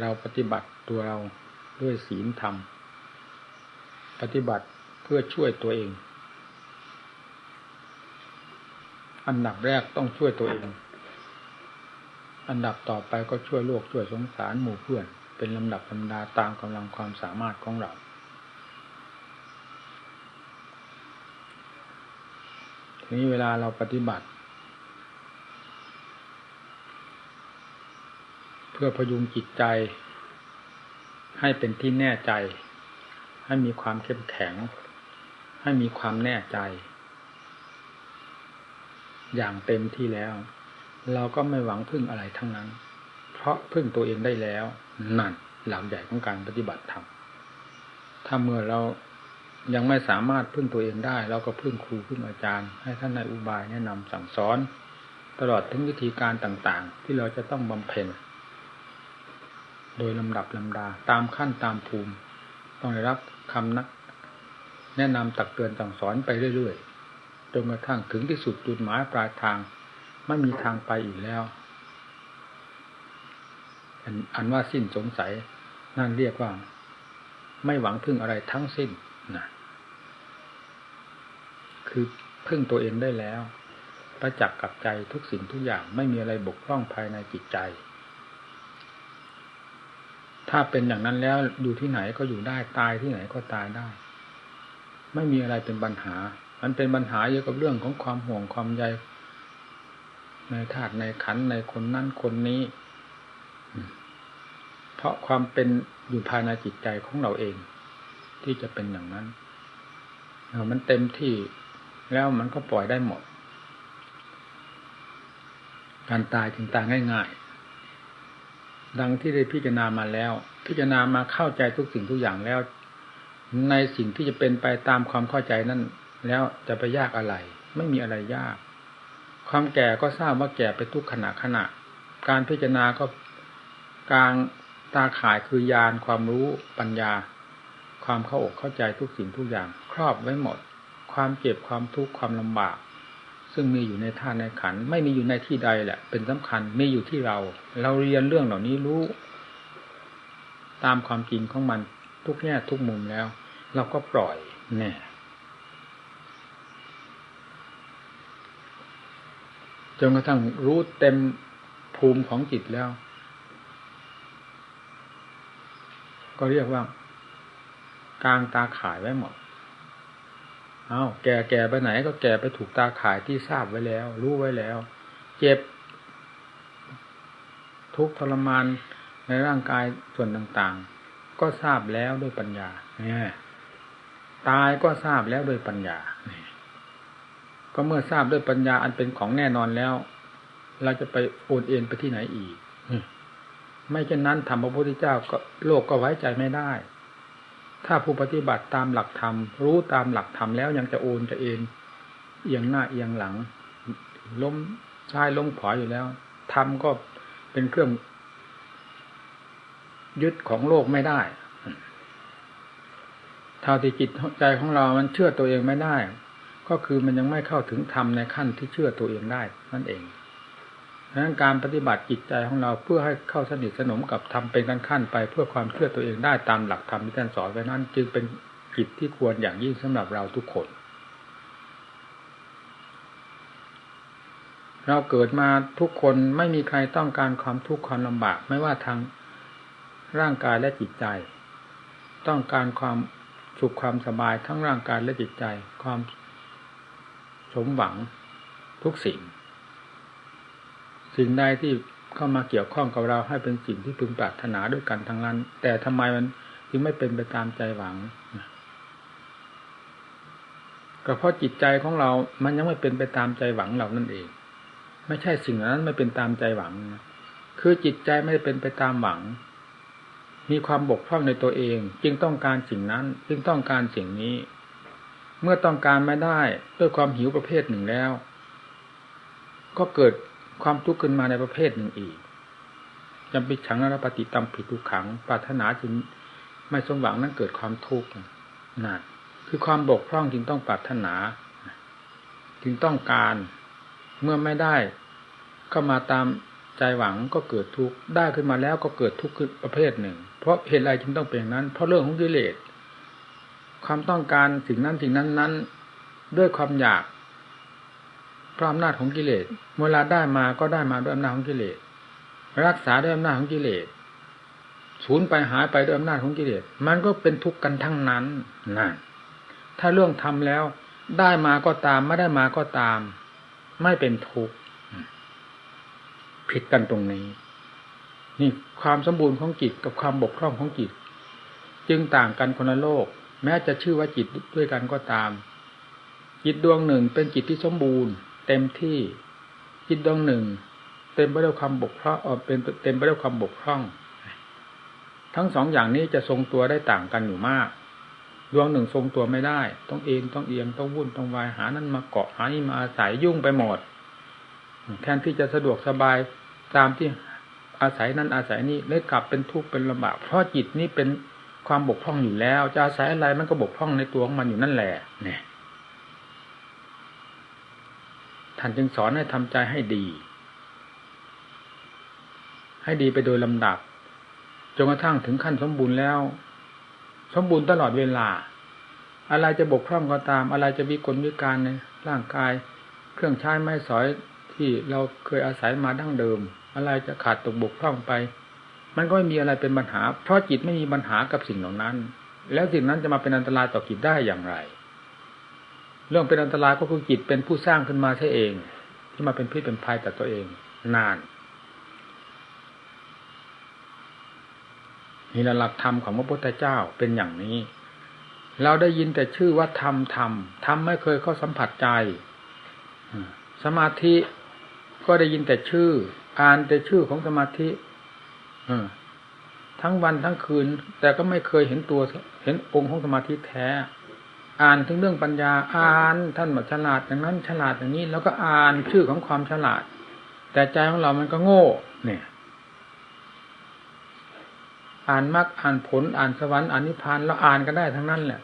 เราปฏิบัติตัวเราด้วยศีลธรรม ปฏิบัติเพื่อช่วยตัวเอง อันดับแรกต้องช่วยตัวเอง อันดับต่อไปก็ช่วยโลกช่วยสงสารหมู่เพื่อน เป็นลำดับลำดาตามกำลังความสามารถของเรา ทีนี้เวลาเราปฏิบัติ เพื่อพยุงจิตใจ ให้เป็นที่แน่ใจ ให้มีความเข้มแข็ง ให้มีความแน่ใจ อย่างเต็มที่แล้ว เราก็ไม่หวังพึ่งอะไรทั้งนั้น เพราะพึ่งตัวเองได้แล้วนั่นหลักใหญ่ของการปฏิบัติธรรมถ้าเมื่อเรายังไม่สามารถพึ่งตัวเองได้ เราก็พึ่งครูพึ่งอาจารย์ ให้ท่านในอุบายแนะนำสั่งสอน ตลอดถึงวิธีการต่างๆ ที่เราจะต้องบำเพ็ญ โดยลำดับลำดาตามขั้นตามภูมิ ต้องได้รับคำนักแนะนำตักเตือนสั่งสอนไปเรื่อยๆจนกระทั่งถึงที่สุดจุดหมายปลายทางไม่มีทางไปอีกแล้ว อันว่าสิ้นสงสัยนั่นเรียกว่า ไม่หวังพึ่งอะไรทั้งสิ้นนะคือพึ่งตัวเองได้แล้ว ประจักษ์กับใจทุกสิ่งทุกอย่างไม่มีอะไรบกพร่องภายในจิตใจ ถ้าเป็นอย่างนั้นแล้วอยู่ที่ไหนก็อยู่ได้ตายที่ไหนก็ตายได้ ไม่มีอะไรเป็นปัญหา มันเป็นปัญหาเกี่ยวกับเรื่องของความห่วงความใยในธาตุในขันในคนนั่นคนนี้ เพราะความเป็นอยู่ภายในจิตใจของเราเอง ที่จะเป็นอย่างนั้นมันเต็มที่แล้วมันก็ปล่อยได้หมด การตายถึงตายง่าย ๆ ดังที่ได้พิจารณามาแล้ว พิจารณามาเข้าใจทุกสิ่งทุกอย่างแล้ว ในสิ่งที่จะเป็นไปตามความเข้าใจนั้นแล้วจะไปยากอะไร ไม่มีอะไรยาก ความแก่ก็ทราบว่าแก่ไปทุกขณะขณะ การพิจารณาก็กลางตาข่ายคือยานความรู้ปัญญา ความเข้าอกเข้าใจทุกสิ่งทุกอย่าง ครอบไว้หมด ความเจ็บความทุกข์ความลำบาก ซึ่งมีอยู่ในท่าในขัน ไม่มีอยู่ในที่ใดแหละ เป็นสำคัญมีอยู่ที่เรา เราเรียนเรื่องเหล่านี้รู้ ตามความจริงของมันทุกแง่ทุกมุมแล้ว เราก็ปล่อยแน่จนกระทั่งรู้เต็มภูมิของจิตแล้ว ก็เรียกว่ากลางตาขายไว้หมด เอาแก่แก่ไปไหนก็แก่ไปถูกตาขายที่ทราบไว้แล้ว รู้ไว้แล้ว เจ็บ ทุกทรมานในร่างกายส่วนต่างๆ ก็ทราบแล้วด้วยปัญญาเนี่ยตายก็ทราบแล้วด้วยปัญญาก็เมื่อทราบด้วยปัญญาอันเป็นของแน่นอนแล้ว เราจะไปโอนเอ็นไปที่ไหนอีกไม่เช่นนั้นธรรมพระพุทธเจ้าก็โลกก็ไว้ใจไม่ได้ ถ้าผู้ปฏิบัติตามหลักธรรม รู้ตามหลักธรรมแล้วยังจะโอนจะเอ็นเอียงหน้าเอียงหลัง ล้มซ้ายล้มขวาอยู่แล้วธรรมก็เป็นเครื่อง ยึดของโลกไม่ได้เท่าที่จิตใจของเรามันเชื่อตัวเองไม่ได้ ก็คือมันยังไม่เข้าถึงธรรมในขั้นที่เชื่อตัวเองได้นั่นเองดัง นั้นการปฏิบัติจิตใจของเราเพื่อให้เข้าสนิทสนมกับธรรมเป็นขั้นขั้นไป เพื่อความเชื่อตัวเองได้ตามหลักธรรมที่ท่านสอนไว้นั้น จึงเป็นกิจที่ควรอย่างยิ่งสำหรับเราทุกคน เราเกิดมาทุกคนไม่มีใครต้องการความทุกข์ความลำบาก ไม่ว่าทางร่างกายและจิตใจ ต้องการความสุขความสบายทั้งร่างกายและจิตใจ ความสมหวังทุกสิ่ง สิ่งใดที่เข้ามาเกี่ยวข้องกับเราให้เป็นสิ่งที่พึงปรารถนาด้วยกันทั้งนั้น แต่ทำไมมันจึงไม่เป็นไปตามใจหวังก็เพราะจิตใจของเรา มันยังไม่เป็นไปตามใจหวังเรานั่นเอง ไม่ใช่สิ่งนั้นไม่เป็นตามใจหวังคือจิตใจไม่ได้เป็นไปตามหวัง มีความบกพร่องในตัวเอง จึงต้องการสิ่งนั้น จึงต้องการสิ่งนี้ เมื่อต้องการไม่ได้ด้วยความหิวประเภทหนึ่งแล้ว ก็เกิด ความทุกข์ขึ้นมาในประเภทหนึ่งอีกจำปิฉังนรปฏิตามผิดทุกขังปรารถนาจึงไม่สมหวังนั้นเกิดความทุกข์นั่นคือความบกพร่องจึงต้องปรารถนา จึงต้องการเมื่อไม่ได้ก็มาตามใจหวังก็เกิดทุกข์ได้ขึ้นมาแล้วก็เกิดทุกข์ขึ้นประเภทหนึ่ง เพราะเหตุอะไรจึงต้องเป็นนั้น เพราะเรื่องของกิเลสความต้องการสิ่งนั้นสิ่งนั้นนั้น ด้วยความอยาก เพราะอำนาจของกิเลสเวลาได้มาก็ได้มาด้วยอำนาจของกิเลสรักษาด้วยอำนาจของกิเลสสูญไปหายไปด้วยอำนาจของกิเลสมันก็เป็นทุกข์กันทั้งนั้นนั่นถ้าเรื่องทำแล้ว ได้มาก็ตามไม่ได้มาก็ตาม ไม่เป็นทุกข์ผิดกันตรงนี้ นี่ความสมบูรณ์ของจิตกับความบกพร่องของจิต จึงต่างกันคนละโลก แม้จะชื่อว่าจิตด้วยกันก็ตาม จิตดวงหนึ่งเป็นจิตที่สมบูรณ์ เต็มที่จิตดวงหนึ่ง เต็มไปด้วยความบกพร่องเป็นเต็มไปด้วยความบกพร่อง ทั้งสองอย่างนี้จะทรงตัวได้ต่างกันอยู่มาก ดวงหนึ่งทรงตัวไม่ได้ ต้องเอ็นต้องเอียงต้องวุ่นต้องวายหานั่นมาเกาะหานี่มาอาศัยยุ่งไปหมดแทนที่จะสะดวกสบายตามที่อาศัยนั้นอาศัยนี้เลยกลับเป็นทุกข์เป็นลำบากเพราะจิตนี้เป็นความบกพร่องอยู่แล้ว จะอาศัยอะไรมันก็บกพร่องในตัวของมันอยู่นั่นแหละเนี่ย ท่านจึงสอนให้ทำใจให้ดี ให้ดีไปโดยลำดับจนกระทั่งถึงขั้นสมบูรณ์แล้ว สมบูรณ์ตลอดเวลา อะไรจะบกพร่องก็ตาม อะไรจะมีกลวิการในร่างกาย เครื่องใช้ไม้สอยที่เราเคยอาศัยมาดั้งเดิม อะไรจะขาดตกบกพร่องไป มันก็ไม่มีอะไรเป็นปัญหา เพราะจิตไม่มีปัญหากับสิ่งเหล่านั้น แล้วสิ่งนั้นจะมาเป็นอันตรายต่อจิตได้อย่างไร เรื่องเป็นอันตรายก็คือจิตเป็นผู้สร้างขึ้นมาใช่เอง ที่มาเป็นพิษเป็นภัยต่ตัวเองนานนี่หลักธรรมของพระพุทธเจ้าเป็นอย่างนี้ เราได้ยินแต่ชื่อว่าธรรมธรรมธรรมไม่เคยเข้าสัมผัสใจสมาธิก็ได้ยินแต่ชื่อ อ่านแต่ชื่อของสมาธิทั้งวันทั้งคืน แต่ก็ไม่เคยเห็นตัวเห็นองค์ของสมาธิแท้ อ่านถึงเรื่องปัญญาอ่านท่านบอกฉลาดอย่างนั้นฉลาดอย่างนี้ แล้วก็อ่านชื่อของความฉลาด แต่ใจของเรามันก็โง่ เนี่ย อ่านมรรคอ่านผลอ่านสวรรค์อ่านนิพพานเราอ่านกันได้ทั้งนั้นแหละ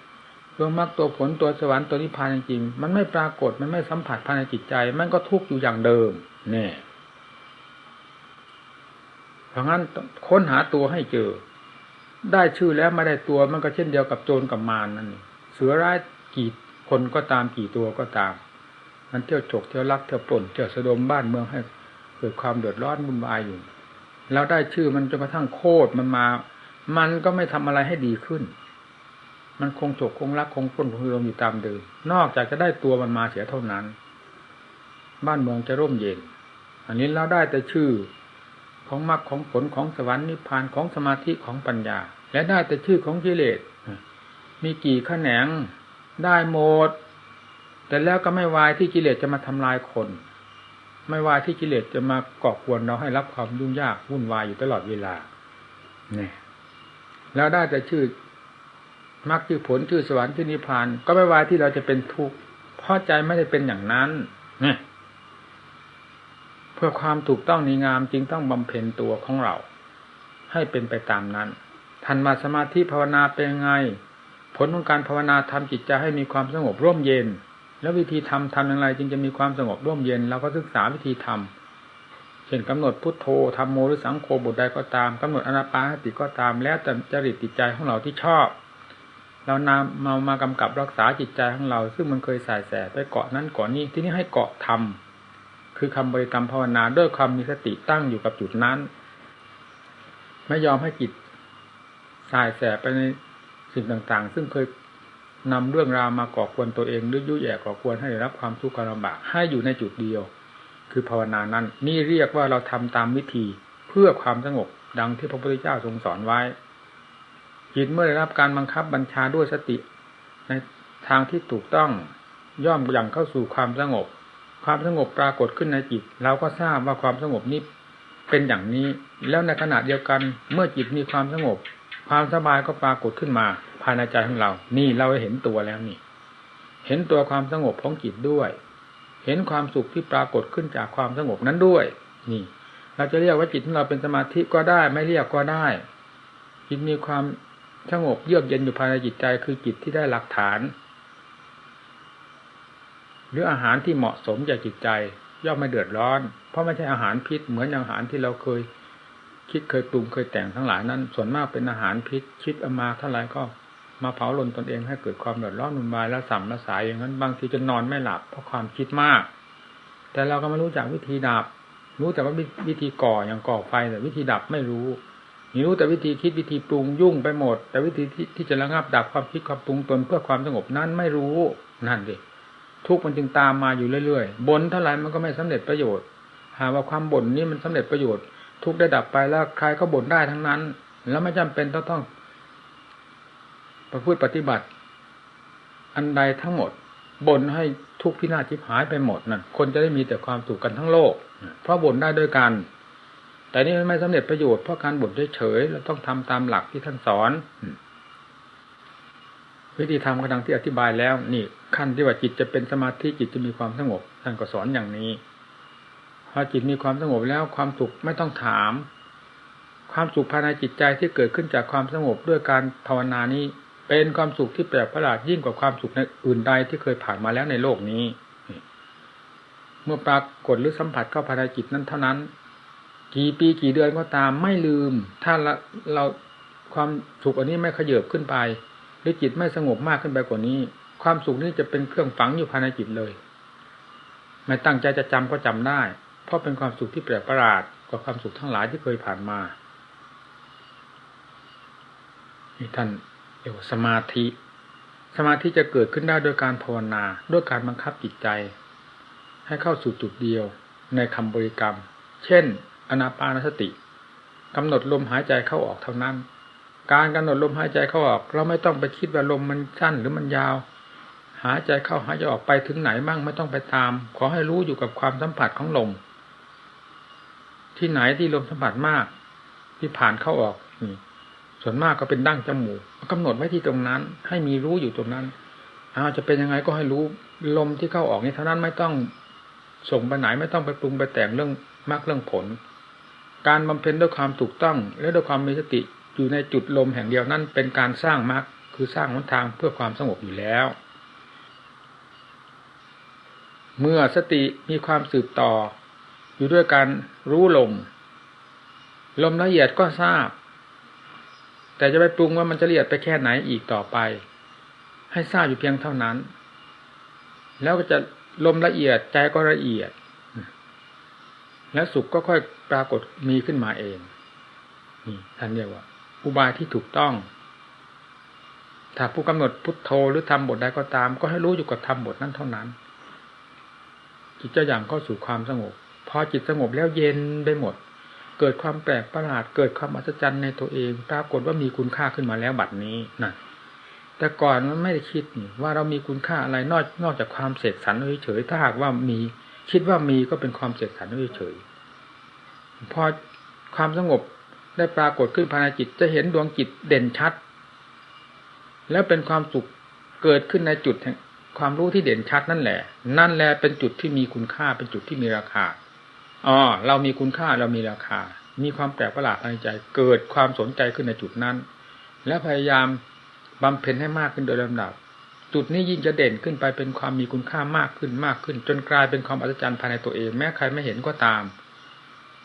ตัวมรรคตัวผลตัวสวรรค์ตัวนิพพานจริงๆมันไม่ปรากฏมันไม่สัมผัสภายในจิตใจ มันก็ทุกข์อยู่อย่างเดิม เนี่ยเพราะงั้นค้นหาตัวให้เจอ ได้ชื่อแล้วไม่ได้ตัวมันก็เช่นเดียวกับโจรกับมารนั่นเอง สือร้ายกี่คนก็ตามกี่ตัวก็ตาม มันเที่ยวฉกเที่ยวลักเที่ยวปล้นเที่ยวสะดมบ้านเมืองให้เกิดความเดือดร้อนวุ่นวายอยู่แล้วได้ชื่อมันจนกระทั่งโคตรมันมา มันก็ไม่ทำอะไรให้ดีขึ้น มันคงฉกคงลักคงปล้นคงรวมอยู่ตามเดิมนอกจากจะได้ตัวมันมาเสียเท่านั้น บ้านเมืองจะร่มเย็น อันนี้เราได้แต่ชื่อของมรรคของผลของสวรรค์นิพพานของสมาธิของปัญญา และได้แต่ชื่อของกิเลส มีกี่ขแขนงได้หมด แต่แล้วก็ไม่วายที่กิเลสจะมาทำลายคน ไม่วายที่กิเลสจะมาก่อกวนเราให้รับความยุ่งยากวุ่นวายอยู่ตลอดเวลาเนี่ยแล้วได้แต่ชื่อมรรคชื่อผลชื่อสวรรค์ชื่อนิพพาน ก็ไม่วายที่เราจะเป็นทุกข์เพราะใจไม่ได้เป็นอย่างนั้นเนี่ยพื่อความถูกต้องนีงามจึงต้องบำเพ็ญตัวของเรา ให้เป็นไปตามนั้น ทันมาสมาธิภาวนาเป็นไง ลของการภาวนาทำจิตใจให้มีความสงบร่มเย็น แล้ววิธีทำทำอย่างไร จึงจะมีความสงบร่มเย็นเราก็ศึกษาวิธีทำเช่นกำหนดพุทโธทำโมหรือสังโฆบทใดก็ตามกำหนดอนาปาสติก็ตาม แล้วแต่จริตจิตใจของเราที่ชอบ เรานำมามากำกับรักษาจิตใจของเรา ซึ่งมันเคยสายแสไปเกาะนั้นเกาะนี้ที่นี้ให้เกาะทำคือคำบริกรรมภาวนาด้วยความมีสติตั้งอยู่กับจุดนั้น ไม่ยอมให้จิตสายแสไปใน สิ่งต่างๆ ซึ่งเคยนำเรื่องราวมาก่อควรตัวเองหรือยุ่ยแย่ก่อควรให้รับความทุกข์ลำบากให้อยู่ในจุดเดียว คือภาวนานั้น นี่เรียกว่าเราทำตามวิธีเพื่อความสงบดังที่พระพุทธเจ้าทรงสอนไว้จิตเมื่อได้รับการบังคับบัญชาด้วยสติ ในทางที่ถูกต้องย่อมอย่างเข้าสู่ความสงบ ความสงบปรากฏขึ้นในจิต เราก็ทราบว่าความสงบนี้เป็นอย่างนี้ แล้วในขณะเดียวกันเมื่อจิตมีความสงบ ความสบายก็ปรากฏขึ้นมา ภายในใจของเรา นี่เราเห็นตัวแล้วนี่ เห็นตัวความสงบของจิตด้วย เห็นความสุขที่ปรากฏขึ้นจากความสงบนั้นด้วย นี่ เราจะเรียกว่าจิตของเราเป็นสมาธิก็ได้ ไม่เรียกก็ได้ จิตมีความสงบเยือกเย็นอยู่ภายในจิตใจคือจิตที่ได้หลักฐาน หรืออาหารที่เหมาะสมแก่จิตใจ ย่อมไม่เดือดร้อน เพราะไม่ใช่อาหารพิษเหมือนอาหารที่เราเคย คิดเคยปรุงเคยแต่งทั้งหลายนั้น ส่วนมากเป็นอาหารพิษคิดเอามาเท่าไรก็มาเผาลนตนเองให้เกิดความเดือดร้อนนุ่นวายแล้วสัมละสายอย่างนั้นบางทีจะนอนไม่หลับเพราะความคิดมาก แต่เราก็ไม่รู้จักวิธีดับ รู้แต่ว่าวิธีก่ออย่างก่อไฟแต่วิธีดับไม่รู้รู้แต่วิธีคิดวิธีปรุงยุ่งไปหมด แต่วิธีที่ที่จะระงับดับความคิดความปรุงตนเพื่อความสงบนั้นไม่รู้นั่นดิทุกมันจึงตามมาอยู่เรื่อยๆบนเท่าไหร่มันก็ไม่สำเร็จประโยชน์ หากว่าความบ่นนี้มันสำเร็จประโยชน์ ทุกได้ดับไปแล้วใครก็บ่นได้ทั้งนั้น แล้วไม่จำเป็นต้องต้องประพฤติปฏิบัติ อันใดทั้งหมดบ่นให้ทุกพินาศทิพหายไปหมดนั่นคนจะได้มีแต่ความสุขกันทั้งโลก เพราะบ่นได้ด้วยกัน แต่นี่มันไม่สำเร็จประโยชน์เพราะการบ่นเฉยๆเราต้องทำตามหลักที่ท่านสอนวิธีทำกระดังที่อธิบายแล้ว นี่ขั้นที่ว่าจิตจะเป็นสมาธิจิตจะมีความสงบท่านก็สอนอย่างนี้ พอจิตมีความสงบแล้วความสุขไม่ต้องถาม ความสุขภายในจิตใจที่เกิดขึ้นจากความสงบด้วยการภาวนานี้ เป็นความสุขที่แปลกประหลาดยิ่งกว่าความสุขในอื่นใดที่เคยผ่านมาแล้วในโลกนี้ เมื่อปรากฏหรือสัมผัสเข้าภายในจิตนั้นเท่านั้น กี่ปีกี่เดือนก็ตามไม่ลืม ถ้าเราความสุขอันนี้ไม่ขยืบขึ้นไป หรือจิตไม่สงบมากขึ้นไปกว่านี้ ความสุขนี้จะเป็นเครื่องฝังอยู่ภายในจิตเลย ไม่ตั้งใจจะจำก็จำได้ เพราะเป็นความสุขที่แปลกประหลาดกว่าความสุขทั้งหลายที่เคยผ่านมานี่ท่านเรียกว่าสมาธิ สมาธิจะเกิดขึ้นได้โดยการภาวนาด้วยการบังคับจิตใจ ให้เข้าสู่จุดเดียวในคำบริกรรม เช่น อนาปานสติกำหนดลมหายใจเข้าออกเท่านั้น การกำหนดลมหายใจเข้าออก เราไม่ต้องไปคิดว่าลมมันสั้นหรือมันยาว หายใจเข้าหายใจออกไปถึงไหนบ้างไม่ต้องไปตาม ขอให้รู้อยู่กับความสัมผัสของลม ที่ไหนที่ลมสัมผัสมาก ที่ผ่านเข้าออกนี่ส่วนมากก็เป็นดั้งจมูกกำหนดไว้ที่ตรงนั้น ให้มีรู้อยู่ตรงนั้นอาจะเป็นยังไงก็ให้รู้ลมที่เข้าออกนี่เท่านั้นไม่ต้องส่งไปไหนไม่ต้องไปปรุงไปแต่งเรื่องมากเรื่องผล การบำเพ็ญด้วยความถูกต้อง และด้วยความมีสติอยู่ในจุดลมแห่งเดียวนั่นเป็นการสร้างมรรคคือสร้างหนทางเพื่อความสงบอยู่แล้ว เมื่อสติมีความสืบต่อ อยู่ด้วยการรู้ลม ลมละเอียดก็ทราบ แต่จะไปปรุงว่ามันจะละเอียดไปแค่ไหนอีกต่อไป ให้ทราบอยู่เพียงเท่านั้น แล้วก็จะลมละเอียดใจก็ละเอียด แล้วสุขก็ค่อยปรากฏมีขึ้นมาเองนี่ท่านเรียกว่า อุบายที่ถูกต้อง ถ้าผู้กำหนดพุทโธหรือทำบทใดก็ตาม ก็ให้รู้อยู่กับทำบทนั้นเท่านั้นจิตจะอย่างเข้าสู่ความสงบ พอจิตสงบแล้วเย็นไปหมด เกิดความแปลกประหลาด เกิดความอัศจรรย์ในตัวเองปรากฏว่ามีคุณค่าขึ้นมาแล้วบัดนี้นะแต่ก่อนมันไม่ได้คิดว่าเรามีคุณค่าอะไรนอกนอกจากความเสกสรรเฉยถ้าหากว่ามีคิดว่ามีก็เป็นความเสกสรรเฉยพอความสงบได้ปรากฏขึ้นภายในจิตจะเห็นดวงจิตเด่นชัด แล้วเป็นความสุขเกิดขึ้นในจุดแห่งความรู้ที่เด่นชัดนั่นแหละ นั่นแหละเป็นจุดที่มีคุณค่าเป็นจุดที่มีราคา อ๋อเรามีคุณค่าเรามีราคา มีความแปลกประหลาดในใจ เกิดความสนใจขึ้นในจุดนั้น และพยายามบำเพ็ญให้มากขึ้นโดยลำดับ จุดนี้ยิ่งจะเด่นขึ้นไปเป็นความมีคุณค่ามากขึ้นมากขึ้น จนกลายเป็นความอัศจรรย์ภายในตัวเอง แม้ใครไม่เห็นก็ตาม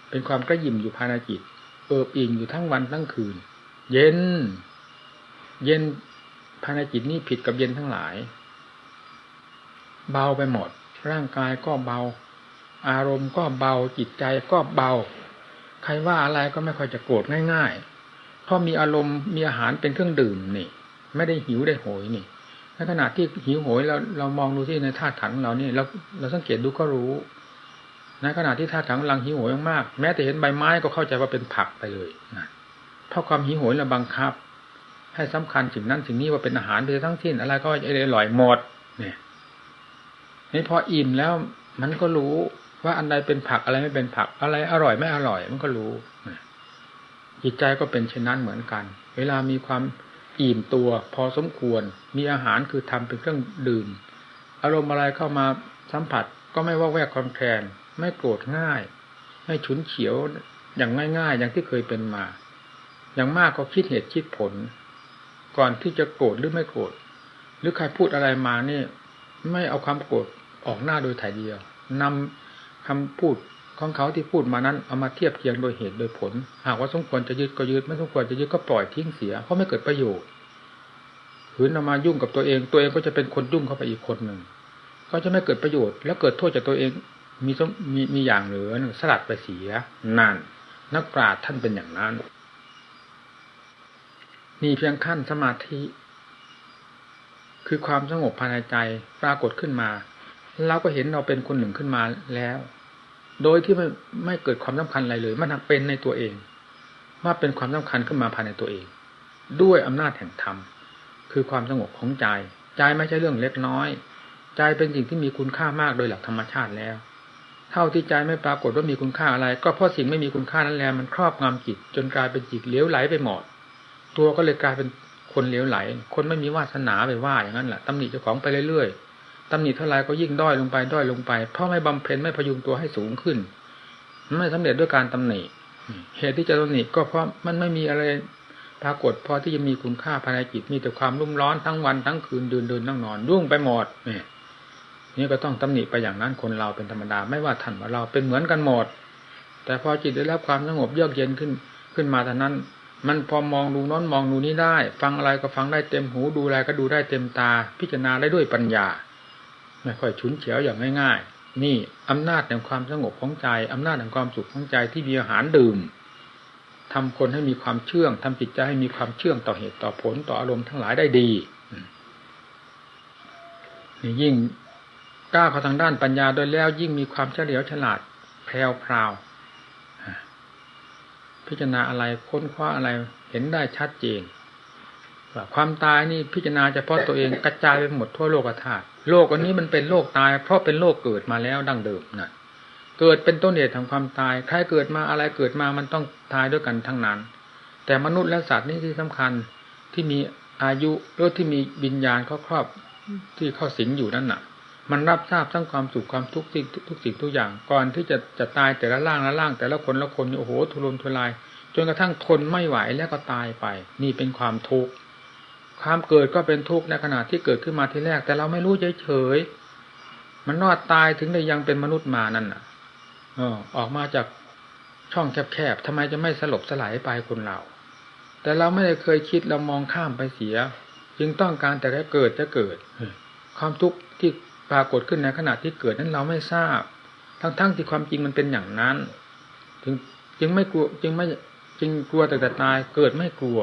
เป็นความกระยิมอยู่ภายในจิตเอิบอิ่งอยู่ทั้งวันทั้งคืน เย็น เย็นภายในจิตนี่ผิดกับเย็นทั้งหลาย เบาไปหมด ร่างกายก็เบา อารมณ์ก็เบาจิตใจก็เบา ใครว่าอะไรก็ไม่ค่อยจะโกรธง่าย ๆ เพราะมีอารมณ์มีอาหารเป็นเครื่องดื่มนี่ ไม่ได้หิวได้โหยนี่ในขณะที่หิวโหยเราเรามองดูที่ในธาตุขันของเรานี่เราเราสังเกตดูก็รู้ในขณะที่ธาตุขังกำลังหิวโหยมากแม้แต่เห็นใบไม้ก็เข้าใจว่าเป็นผักไปเลยนะเพราะความหิวโหยเราบังคับ ให้สำคัญสิ่งนั้นสิ่งนี้ว่าเป็นอาหารโดยทั้งสิ้นอะไรก็อร่อยหมดเนี่ยนี่พออิ่มแล้วมันก็รู้ ว่าอันใดเป็นผักอะไรไม่เป็นผักอะไรอร่อยไม่อร่อย มันก็รู้จิตใจก็เป็นเช่นนั้นเหมือนกัน เวลามีความอิ่มตัวพอสมควร มีอาหารคือทำเป็นเครื่องดื่ม อารมณ์อะไรเข้ามาสัมผัสก็ไม่ว่าแวกคอนแคลนไม่โกรธง่าย ไม่ฉุนเฉียวอย่างง่าย ๆ อย่างที่เคยเป็นมา อย่างมากก็คิดเหตุคิดผล ก่อนที่จะโกรธหรือไม่โกรธหรือใครพูดอะไรมานี่ ไม่เอาความโกรธออกหน้าโดยถ่ายเดียวนำ คำพูดของเขาที่พูดมานั้นเอามาเทียบเคียงโดยเหตุโดยผล หากว่าสมควรจะยึดก็ยึดไม่สมควรจะยึดก็ปล่อยทิ้งเสียเพราะไม่เกิดประโยชน์หืนเอามายุ่งกับตัวเอง ตัวเองก็จะเป็นคนยุ่งเข้าไปอีกคนหนึ่งก็จะไม่เกิดประโยชน์ แล้วเกิดโทษจากตัวเองมีมีมีอย่างเหลือสลัดไปเสียนั่นนักปราชญ์ท่านเป็นอย่างนั้นมีเพียงขั้นสมาธิ คือความสงบภายในใจปรากฏขึ้นมาเราก็เห็นเราเป็นคนหนึ่งขึ้นมาแล้ว โดยที่ไม่ไม่เกิดความสำคัญอะไรเลย มันเป็นในตัวเองว่าเป็นความสำคัญขึ้นมาภายในตัวเอง ด้วยอำนาจแห่งธรรมคือความสงบของใจใจไม่ใช่เรื่องเล็กน้อย ใจเป็นสิ่งที่มีคุณค่ามากโดยหลักธรรมชาติแล้ว เท่าที่ใจไม่ปรากฏว่ามีคุณค่าอะไร ก็เพราะสิ่งไม่มีคุณค่านั้นแหละมันครอบงำจิต จนกลายเป็นจิตเลี้ยวไหลไปหมดตัวก็เลยกลายเป็นคนเลี้ยวไหล คนไม่มีวาสนาไปว่าอย่างนั้นแหละตำหนิเจ้าของไปเรื่อยๆ ตำหนิเท่าไรก็ยิ่งด้อยลงไปด้อยลงไป เพราะไม่บำเพ็ญไม่พยุงตัวให้สูงขึ้น ไม่สำเร็จด้วยการตำหนิเหตุที่จะตำหนิก็เพราะมันไม่มีอะไรปรากฏพอที่จะมีคุณค่าภายในจิตมีแต่ความรุ่มร้อนทั้งวันทั้งคืนเดินเดินนั่งนอนรุ่งไปหมดเนี่นี่ก็ต้องตำหนิไปอย่างนั้นคนเราเป็นธรรมดาไม่ว่าท่านว่าเราเป็นเหมือนกันหมด แต่พอจิตได้รับความสงบเยือกเย็นขึ้นขึ้นมาเท่านั้น มันพอมองดูน้อนมองดูนี้ได้ ฟังอะไรก็ฟังได้เต็มหูดูอะไรก็ดูได้เต็มตา พิจารณาได้ด้วยปัญญา ไม่ค่อยฉุนเฉียวอย่างง่ายๆ นี่อำนาจแห่งความสงบของใจอำนาจแห่งความสุขของใจที่มีอาหารดื่มทำคนให้มีความเชื่องทำจิตใจให้มีความเชื่องต่อเหตุต่อผลต่ออารมณ์ทั้งหลายได้ดีนี่ยิ่งก้าวเข้าทางด้านปัญญาโดยแล้วยิ่งมีความเฉลียวฉลาดแพรวพราวพิจารณาอะไรค้นคว้าอะไรเห็นได้ชัดเจนความตายนี่พิจารณาเฉพาะตัวเองกระจายไปหมดทั่วโลกธาตุ โลกอันนี้มันเป็นโลกตาย เพราะเป็นโลกเกิดมาแล้วดั้งเดิมนะเกิดเป็นต้นเหตุของความตาย ใครเกิดมาอะไรเกิดมามันต้องตายด้วยกันทั้งนั้น แต่มนุษย์และสัตว์นี่ที่สำคัญที่มีอายุหรือที่มีวิญญาณเขาครอบที่เข้าสิงอยู่นั่นน่ะ มันรับทราบทั้งความสุขความทุกข์ทุกสิ่งทุกอย่าง ก่อนที่จะจะตายแต่ละร่างละร่าง แต่ละคนละคนโอ้โหทุรนทุราย จนกระทั่งทนไม่ไหวแล้วก็ตายไป นี่เป็นความทุกข์ ความเกิดก็เป็นทุกข์ในขณะที่เกิดขึ้นมาทีแรก แต่เราไม่รู้เฉยๆมันนอดตายถึงได้ยังเป็นมนุษย์มานั่นน่ะอออกมาจากช่องแคบๆทำไมจะไม่สลบสลายไปคนเรา แต่เราไม่ได้เคยคิดเรามองข้ามไปเสีย จึงต้องการแต่จะเกิดจะเกิดความทุกข์ที่ปรากฏขึ้นในขณะที่เกิดนั้นเราไม่ทราบ ทั้งๆทที่ความจริงมันเป็นอย่างนั้นจึงจึงไม่กลัวจึงไม่จึงกลัวแต่แต่ตายเกิดไม่กลัว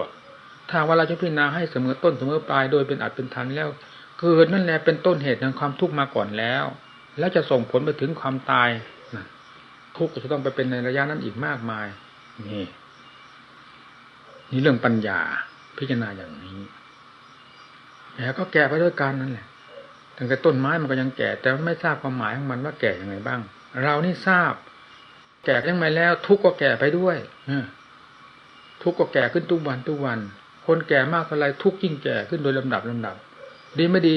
ถ้าว่าเราจะพิจารณาให้เสมอต้นเสมอปลายโดยเป็นอัดเป็นทันแล้วเกิดนั่นแหละเป็นต้นเหตุแห่งความทุกข์มาก่อนแล้ว แล้วจะส่งผลไปถึงความตายทุกข์จะต้องไปเป็นในระยะนั้นอีกมากมาย นี่นี่เรื่องปัญญาพิจารณาอย่างนี้แล้วก็แก่ไปด้วยกันนั่นแหละตั้งแต่ต้นไม้มันก็ยังแก่ แต่ไม่ทราบความหมายของมันว่าแก่ยังไงบ้าง เรานี่ทราบ แก่ยังไงแล้ว ทุกข์ก็แก่ไปด้วยทุกข์ก็แก่ขึ้นทุกวันทุกวัน คนแก่มากเท่าไรทุกข์ยิ่งแก่ขึ้นโดยลำดับลำดับ ดีไม่ดี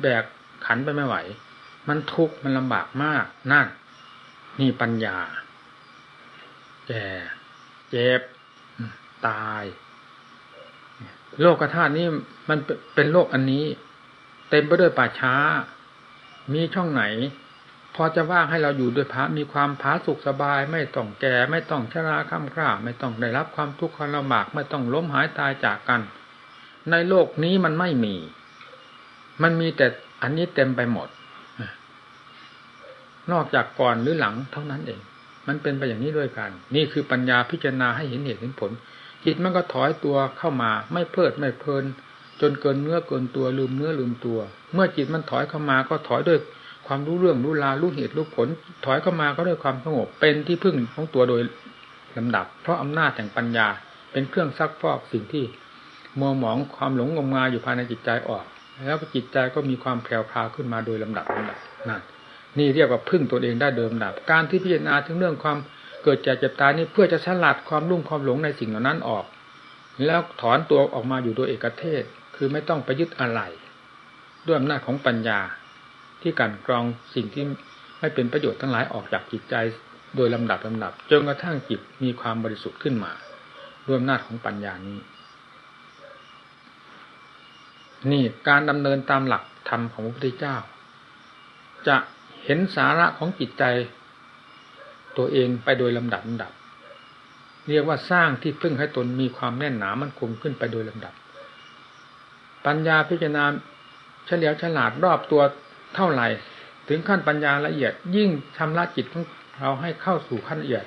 แบกขันไปไม่ไหว มันทุกข์มันลำบากมากนั่นนี่ปัญญา แก่เจ็บ ตาย โลกธาตุนี้มันเป็นโลกอันนี้ เต็มไปด้วยป่าช้า มีช่องไหน อจะว่างให้เราอยู่ด้วยพระมีความผาสุขสบาย ไม่ต้องแก่ไม่ต้องชราข้ามคร่าไม่ต้องได้รับความทุกข์ความลำบากไม่ต้องล้มหายตายจากกัน ในโลกนี้มันไม่มี มันมีแต่อันนี้เต็มไปหมด นอกจากก่อนหรือหลังเท่านั้นเอง มันเป็นไปอย่างนี้ด้วยกัน นี่คือปัญญาพิจารณาให้เห็นเหตุเห็นผล จิตมันก็ถอยตัวเข้ามาไม่เพลิดไม่เพลิน จนเกินเนื้อเกินตัวลืมเนื้อลืมตัว เมื่อจิตมันถอยเข้ามาก็ถอยด้วย ความรู้เรื่องรู้รารู้เหตุรู้ผล ถอยเข้ามาก็ด้วยความสงบเป็นที่พึ่งของตัวโดยลำดับ เพราะอำนาจแห่งปัญญา เป็นเครื่องซักฟอกสิ่งที่มัวหมองความหลงงมงายอยู่ภายในจิตใจออก แล้วจิตใจก็มีความแผ่วพาขึ้นมาโดยลำดับลำดับนั่นนี่เรียกว่าพึ่งตัวเองได้โดยลำดับ การที่พิจารณาถึงเรื่องความเกิดจากเจ็บตายนี้เพื่อจะสลัดความรุ่มความหลงในสิ่งเหล่านั้นออก แล้วถอนตัวออกมาอยู่โดยเอกเทศ คือไม่ต้องไปยึดอะไร ด้วยอำนาจของปัญญา ที่การกรองสิ่งที่ไม่เป็นประโยชน์ทั้งหลายออกจากจิตใจ โดยลำดับลำดับจนกระทั่งจิตมีความบริสุทธิ์ขึ้นมาด้วยอำนาจของปัญญานี้ นี่การดำเนินตามหลักธรรมของพระพุทธเจ้า จะเห็นสาระของจิตใจ ตัวเองไปโดยลำดับลำดับ เรียกว่าสร้างที่พึ่งให้ตนมีความแน่นหนามันคงขึ้นไปโดยลำดับ ปัญญาพิจารณาเฉลียวฉลาดรอบตัว เท่าไหร่ ถึงขั้นปัญญาละเอียด ยิ่งชำระจิตของเราให้เข้าสู่ขั้นละเอียด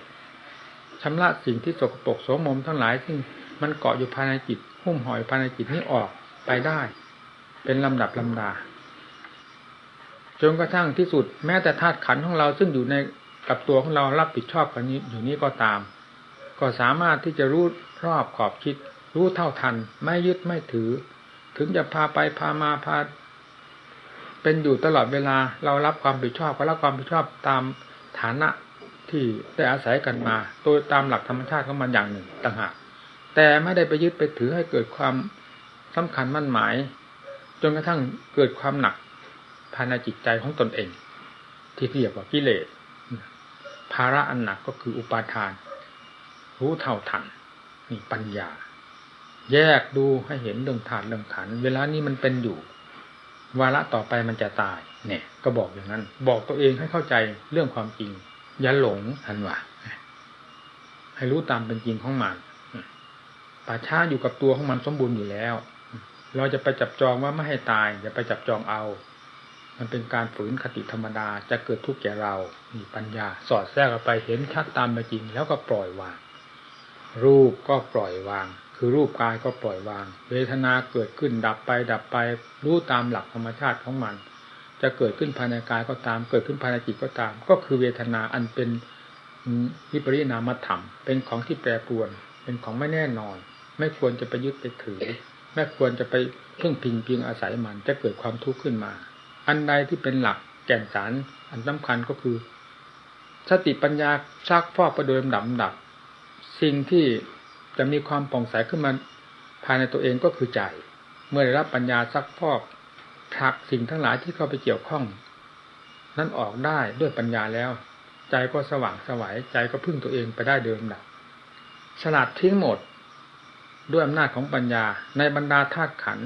ชำระสิ่งที่สกปรกโสมมทั้งหลาย ซึ่งมันเกาะอยู่ภายในจิตหุ้มห่อยภายในจิตนี้ออกไปได้ เป็นลำดับลำดาจนกระทั่งที่สุดแม้แต่ธาตุขันของเราซึ่งอยู่ในกับตัวของเรารับผิดชอบกันนี้อยู่นี้ก็ตาม ก็สามารถที่จะรู้รอบขอบคิด รู้เท่าทัน ไม่ยึดไม่ถือ ถึงจะพาไปพามาพา เป็นอยู่ตลอดเวลาเรารับความผิดชอบก็รับความผิดชอบตามฐานะที่ได้อาศัยกันมาโดยตามหลักธรรมชาติของมันอย่างหนึ่งต่างหากแต่ไม่ได้ไปยึดไปถือให้เกิดความสำคัญมั่นหมาย จนกระทั่งเกิดความหนักภายในจิตใจของตนเอง ที่เรียกว่ากิเลสภาระอันหนักก็คืออุปาทาน รู้เท่าทันนี่ปัญญา แยกดูให้เห็นเรื่องฐานเรื่องขัน เวลานี้มันเป็นอยู่ วาระต่อไปมันจะตาย เนี่ย ก็บอกอย่างนั้น บอกตัวเองให้เข้าใจเรื่องความจริง อย่าหลงทันว่าให้รู้ตามเป็นจริงของมันป่าช้าอยู่กับตัวของมันสมบูรณ์อยู่แล้ว เราจะไปจับจองว่าไม่ให้ตาย อย่าไปจับจองเอา มันเป็นการฝืนคติธรรมดาจะเกิดทุกข์แก่เรามีปัญญา สอดแทรกไปเห็นชัดตามไปจริง แล้วก็ปล่อยวาง รูปก็ปล่อยวาง คือรูปกายก็ปล่อยวาง เวทนาเกิดขึ้นดับไป ดับไป รู้ตามหลักธรรมชาติของมัน จะเกิดขึ้นภายในกายก็ตาม เกิดขึ้นภายในจิตก็ตาม ก็คือเวทนาอันเป็นวิปริณามธรรม เป็นของที่แปรปรวน เป็นของไม่แน่นอน ไม่ควรจะไปยึดไปถือ ไม่ควรจะไปเพึ่งพิงพิงอาศัยมัน จะเกิดความทุกข์ขึ้นมา อันใดที่เป็นหลักแก่นสารอันสำคัญก็คือ สติปัญญาชักฟอกประโดยลำดับดับ สิ่งที่ จะมีความป่องใสขึ้นมาภายในตัวเองก็คือใจ เมื่อได้รับปัญญาซักฟอกผลักสิ่งทั้งหลายที่เข้าไปเกี่ยวข้อง นั้นออกได้ด้วยปัญญาแล้ว ใจก็สว่างสวายใจก็พึ่งตัวเองไปได้เดิมดับสลัดทิ้งหมด ด้วยอำนาจของปัญญาในบรรดาธาตุขัน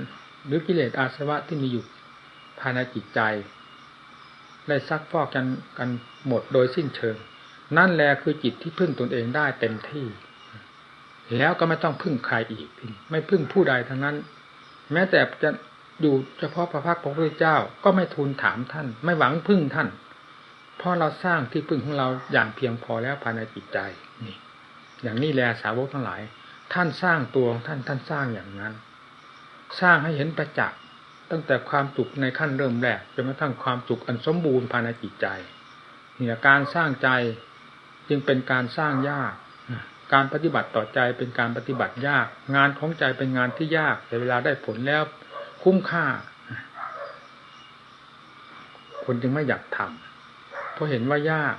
หรือกิเลสอาสวะที่มีอยู่ภายในจิตใจ ได้ซักฟอกกันกันหมดโดยสิ้นเชิง นั่นแหละคือจิตที่พึ่งตนเองได้เต็มที่ แล้วก็ไม่ต้องพึ่งใครอีก ไม่พึ่งผู้ใดทั้งนั้น แม้แต่จะอยู่เฉพาะพระพักพระพุทธเจ้าก็ไม่ทูลถามท่าน ไม่หวังพึ่งท่าน เพราะเราสร้างที่พึ่งของเราอย่างเพียงพอแล้วภายในจิตใจนี่อย่างนี้แลสาวกทั้งหลาย ท่านสร้างตัวท่านท่านสร้างอย่างนั้น สร้างให้เห็นประจักษ์ตั้งแต่ความสุขในขั้นเริ่มแรกจนกระทั่งความสุขอันสมบูรณ์ภายในจิตใจเนี่ยการสร้างใจจึงเป็นการสร้างยาก การปฏิบัติต่อใจเป็นการปฏิบัติยาก งานของใจเป็นงานที่ยาก แต่เวลาได้ผลแล้วคุ้มค่า คนจึงไม่อยากทำเพราะเห็นว่ายาก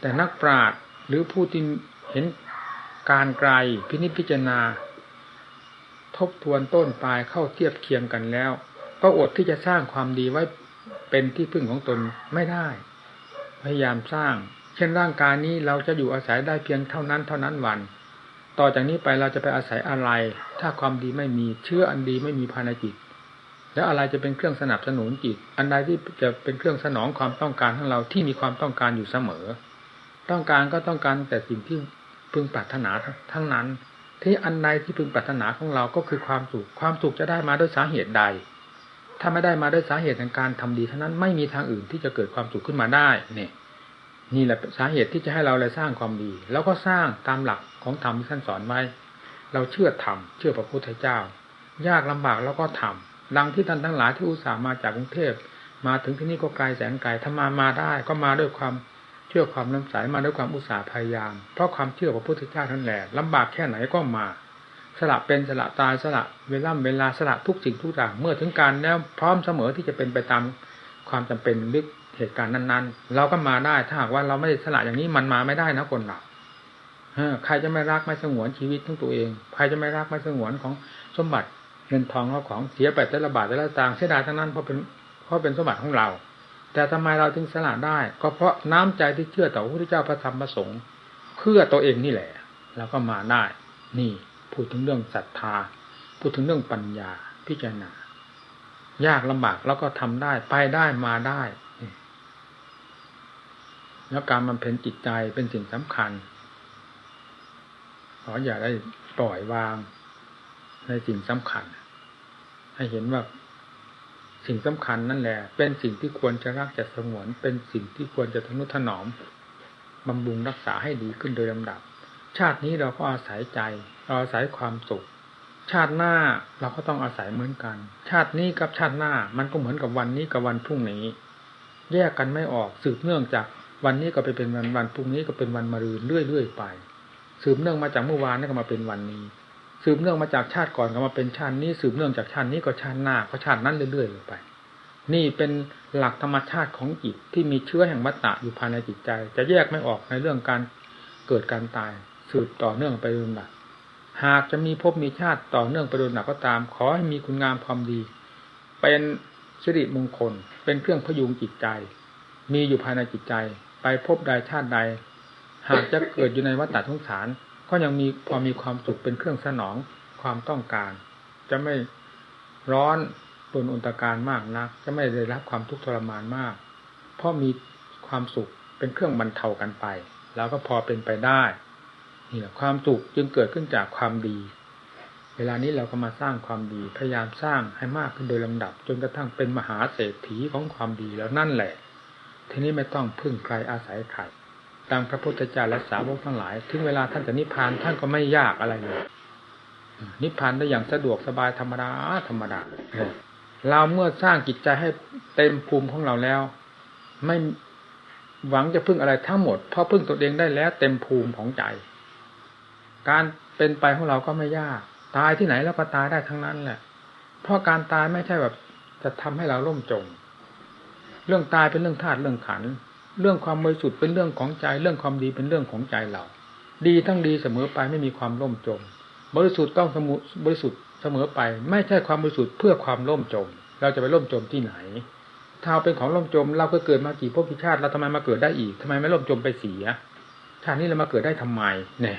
แต่นักปราชญ์หรือผู้ที่เห็นการไกลพินิจพิจารณา ทบทวนต้นปลายเข้าเทียบเคียงกันแล้ว ก็อดที่จะสร้างความดีไว้เป็นที่พึ่งของตนไม่ได้ พยายามสร้าง เช่นร่างกายนี้เราจะอยู่อาศัยได้เพียงเท่านั้นเท่านั้นวัน ต่อจากนี้ไปเราจะไปอาศัยอะไร ถ้าความดีไม่มีเชื่ออันดีไม่มีภายในจิต แล้วอะไรจะเป็นเครื่องสนับสนุนจิต อันใดที่จะเป็นเครื่องสนองความต้องการของเราที่มีความต้องการอยู่เสมอ ต้องการก็ต้องการแต่สิ่งที่พึงปรารถนาทั้งนั้น ที่อันใดที่พึงปรารถนาของเราก็คือความสุข ความสุขจะได้มาด้วยสาเหตุใด ถ้าไม่ได้มาด้วยสาเหตุแห่งการทำดีเท่านั้นไม่มีทางอื่นที่จะเกิดความสุขขึ้นมาได้เนี่ย นี่แหละสาเหตุที่จะให้เราเลยสร้างความดี แล้วก็สร้างตามหลักของธรรมที่ท่านสอนไว้ เราเชื่อธรรมเชื่อพระพุทธเจ้า ยากลำบากแล้วก็ทำดังที่ท่านทั้งหลายที่อุตส่าห์มาจากกรุงเทพมาถึงที่นี่ก็ไกลแสนไกลถ้ามามาได้ ก็มาด้วยความเชื่อความน้ำใสมาด้วยความอุตสาห์พยายาม เพราะความเชื่อพระพุทธเจ้าท่านแหละลำบากแค่ไหนก็มา สละเป็นสละตายสละเวลาเวลาสละทุกสิ่งทุกอย่างเมื่อถึงการแล้วพร้อมเสมอที่จะเป็นไปตามความจำเป็นลึก เหตุการณ์นั้นๆ เราก็มาได้ถ้าหากว่าเราไม่ได้สละอย่างนี้มันมาไม่ได้นะคนเราใครจะไม่รักไม่สงวนชีวิตทั้งตัวเอง ใครจะไม่รักไม่สงวนของสมบัติเงินทองเราของเสียไปแต่ละบาทแต่ละตางเสียดายทั้งนั้นเพราะเป็นเพราะเป็นสมบัติของเรา แต่ทำไมเราถึงสละได้ ก็เพราะน้ำใจที่เชื่อต่อพระพุทธเจ้าพระธรรมพระสงฆ์เพื่อตัวเองนี่แหละแล้วก็มาได้ นี่พูดถึงเรื่องศรัทธา พูดถึงเรื่องปัญญาพิจารณายากลำบากแล้วก็ทำได้ไปได้มาได้ แล้วการบำเพ็ญจิตใจเป็นสิ่งสำคัญ ขออย่าได้ปล่อยวางในสิ่งสำคัญ ให้เห็นว่าสิ่งสำคัญนั่นแหละ เป็นสิ่งที่ควรจะรักจะสงวน เป็นสิ่งที่ควรจะทนุถนอมบำรุงรักษาให้ดีขึ้นโดยลำดับ ชาตินี้เราก็อาศัยใจเราอาศัยความสุข ชาติหน้าเราก็ต้องอาศัยเหมือนกัน ชาตินี้กับชาติหน้ามันก็เหมือนกับวันนี้กับวันพรุ่งนี้ แยกกันไม่ออกสืบเนื่องจาก วันนี้ก็ไปเป็นวันวันพรุ่งนี้ก็เป็นวันมะรืนเรื่อยๆไป สืบเนื่องมาจากเมื่อวานนี่ก็มาเป็นวันนี้ สืบเนื่องมาจากชาติก่อนก็มาเป็นชาตินี้ สืบเนื่องจากชาตินี้ก็ชาติหน้าก็ชาตินั้นเรื่อยๆไป นี่เป็นหลักธรรมชาติของจิตที่มีเชื้อแห่งมัตตะอยู่ภายในจิตใจ จะแยกไม่ออกในเรื่องการเกิดการตาย สืบต่อเนื่องไปโดยลำดับหากจะมีภพมีชาติต่อเนื่องไปโดยลำดับก็ตาม ขอให้มีคุณงามความดี เป็นสิริมงคล เป็นเครื่องพยุงจิตใจ มีอยู่ภายในจิตใจ ไปพบใดชาติใด หากจะเกิดอยู่ในวัฏฏะสงสาร ก็ยังมีพอมีความสุขเป็นเครื่องสนองความต้องการ จะไม่ร้อนปนอุนตการมากนัก จะไม่ได้รับความทุกข์ทรมานมาก เพราะมีความสุขเป็นเครื่องบรรเทากันไป แล้วก็พอเป็นไปได้นี่แหละความสุขจึงเกิดขึ้นจากความดี เวลานี้เราก็มาสร้างความดีพยายามสร้างให้มากขึ้นโดยลำดับ จนกระทั่งเป็นมหาเศรษฐีของความดีแล้วนั่นแหละ ทีนี้ไม่ต้องพึ่งใครอาศัยใครตามพระพุทธเจ้าและสาวกทั้งหลาย ถึงเวลาท่านจะนิพพานท่านก็ไม่ยากอะไรเลยนิพพานได้อย่างสะดวกสบายธรรมดาธรรมดาเราเมื่อสร้างจิตใจให้เต็มภูมิของเราแล้ว ไม่หวังจะพึ่งอะไรทั้งหมดเพราะพึ่งตัวเองได้แล้ว เต็มภูมิของใจ การเป็นไปของเราก็ไม่ยาก ตายที่ไหนแล้วก็ตายได้ทั้งนั้นแหละ เพราะการตายไม่ใช่แบบจะทำให้เราล่มจม เรื่องตายเป็นเรื่องธาตุเรื่องขัน เรื่องความบริสุทธิ์เป็นเรื่องของใจ เรื่องความดีเป็นเรื่องของใจเรา ดีทั้งดีเสมอไปไม่มีความล่มจม บริสุทธิ์ต้องสมุบริสุทธิ์เสมอไป ไม่ใช่ความบริสุทธิ์เพื่อความล่มจม เราจะไปล่มจมที่ไหนถ้าเป็นของล่มจม เราก็เกิดมากี่ภพกี่ชาติเราทำไมมาเกิดได้อีกทำไมไม่ล่มจมไปเสียชาตินี้เรามาเกิดได้ทำไมเนี่ย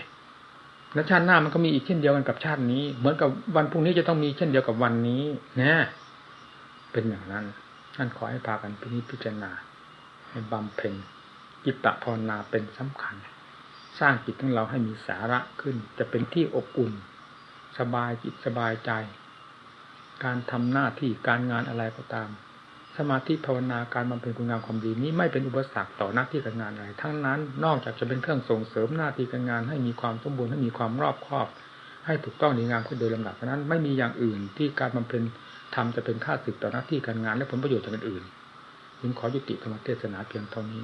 และชาติหน้ามันก็มีอีกเช่นเดียวกันกับชาตินี้ เหมือนกับวันพรุ่งนี้จะต้องมีเช่นเดียวกับวันนี้นะเป็นอย่างนั้น ท่านขอให้พากันพิพจารณาให้บำเพ็ญจิตตภาวนาเป็นสำคัญ สร้างจิตของเราให้มีสาระขึ้น จะเป็นที่อบอุ่น สบายจิตสบายใจ การทำหน้าที่การงานอะไรก็ตาม สมาธิภาวนาการบำเพ็ญคุณงามความดีนี้ไม่เป็นอุปสรรคต่อหน้าที่การงานอะไรทั้งนั้นนอกจากจะเป็นเครื่องส่งเสริมหน้าที่การงาน ให้มีความสมบูรณ์ให้มีความรอบคอบ ให้ถูกต้องดีงามขึ้นโดยลำดับเพราะนั้นไม่มีอย่างอื่นที่การบำเพ็ญ ทำจะเป็นค่าสึกต่อหน้าที่การงานและผลประโยชน์จางอื่นจึงขอยุติธรรมเทศนาเพียงเท่านี้